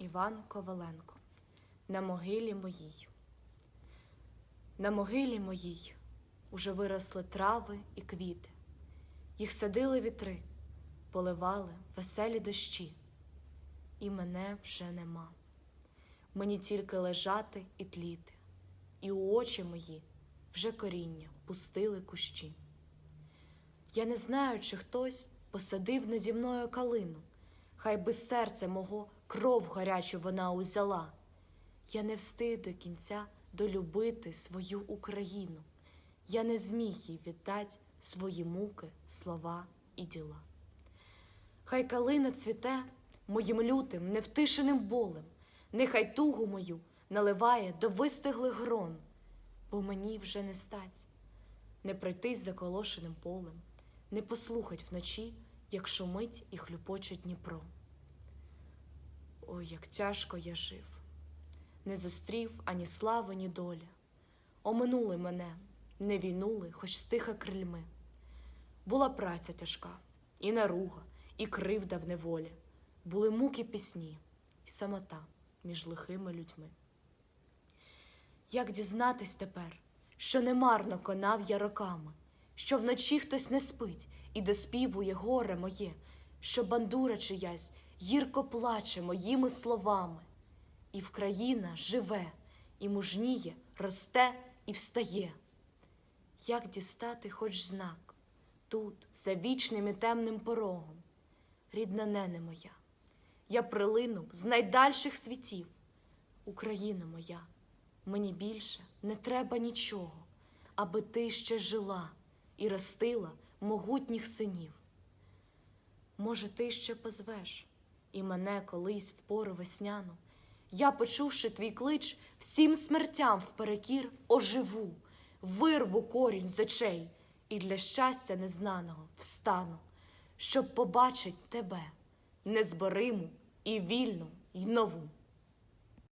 Іван Коваленко. На могилі моїй. На могилі моїй уже виросли трави і квіти. Їх садили вітри, поливали веселі дощі. І мене вже нема. Мені тільки лежати і тліти, і у очі мої вже коріння пустили кущі. Я не знаю, чи хтось посадив наді мною калину, хай би з серця мого кров гарячу вона узяла. Я не встиг до кінця долюбити свою Україну. Я не зміг їй віддать свої муки, слова і діла. Хай калина цвіте моїм лютим, невтишеним болем, нехай тугу мою наливає до вистиглих грон, бо мені вже не стать, не пройтись заколошеним полем, не послухать вночі, як шумить і хлюпоче Дніпро. Ой, як тяжко я жив, не зустрів ані слави, ні долі. Оминули мене, не війнули, хоч стиха крильми. Була праця тяжка, і наруга, і кривда в неволі, були муки пісні, і самота між лихими людьми. Як дізнатись тепер, що немарно конав я роками, що вночі хтось не спить і доспівує горе моє, що бандура чиясь гірко плаче моїми словами, і Вкраїна живе, і мужніє, росте і встає. Як дістати хоч знак тут, за вічним і темним порогом, рідна нене моя, я прилинув з найдальших світів. Україна моя, мені більше не треба нічого, аби ти ще жила і ростила могутніх синів. Може, ти ще позвеш? І мене колись в пору весняну, я, почувши твій клич, всім смертям вперекір оживу, вирву корінь з очей і для щастя незнаного встану, щоб побачить тебе, незбориму і вільну й нову.